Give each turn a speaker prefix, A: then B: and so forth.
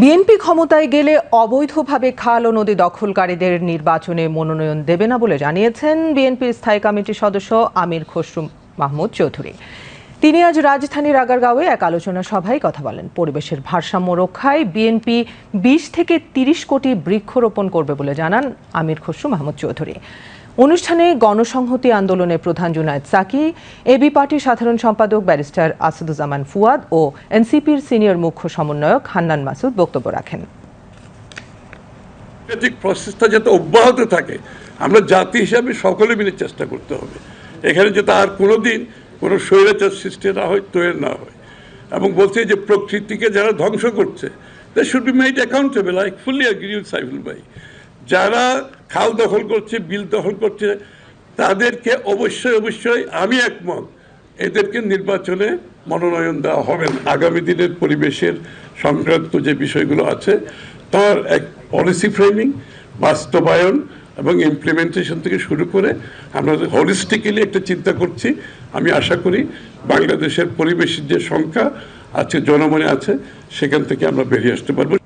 A: BNP ক্ষমতায় গেলে অবৈধভাবে খাল ও নদী দখলকারীদের নির্বাচনে মনোনয়ন দেবে না বলে জানিয়েছেন বিএনপির স্থায়ী কমিটির সদস্য আমির খসরু মাহমুদ চৌধুরী তিনি আজ রাজধানীর আগারগাঁওয়ে এক আলোচনা সভায় কথা বলেন পরিবেশের ভারসাম্য রক্ষায় বিএনপি বিশ থেকে তিরিশ কোটি বৃক্ষরোপণ করবে বলে জানান আমির খসরু মাহমুদ চৌধুরী অনুষ্ঠানে গণসংহতি আন্দোলনের প্রধান জুনায়দ সাকি এবি পার্টির সাধারণ সম্পাদক ব্যারিস্টার আসাদুজ্জামান ফুয়াদ ও এনসিপির সিনিয়র মুখ্য সমন্বয়ক হান্নান মাসুদ বক্তব্য রাখেন
B: প্রসেসটা যাতে অব্যাহত থাকে আমরা জাতি হিসাবে সকলে মিলে চেষ্টা করতে হবে এখানে যাতে আর কোনো দিন কোনো স্বৈরাচার সৃষ্টি না হয় তৈরি না হয় এবং বলছে যে প্রকৃতিকে যারা ধ্বংস করছে they should be made accountable I fully agree with Saiful ভাই যারা খাল দখল করছে বিল দখল করছে তাদেরকে অবশ্যই অবশ্যই আমি একমত এদেরকে নির্বাচনে মনোনয়ন দেওয়া হবে না আগামী দিনের পরিবেশের সংক্রান্ত যে বিষয়গুলো আছে তার এক পলিসি ফ্রেমিং বাস্তবায়ন এবং ইমপ্লিমেন্টেশন থেকে শুরু করে আমরা হলিস্টিক্যালি একটা চিন্তা করছি আমি আশা করি বাংলাদেশের পরিবেশের যে সংখ্যা আছে জনমনে আছে সেখান থেকে আমরা বেরিয়ে আসতে পারবো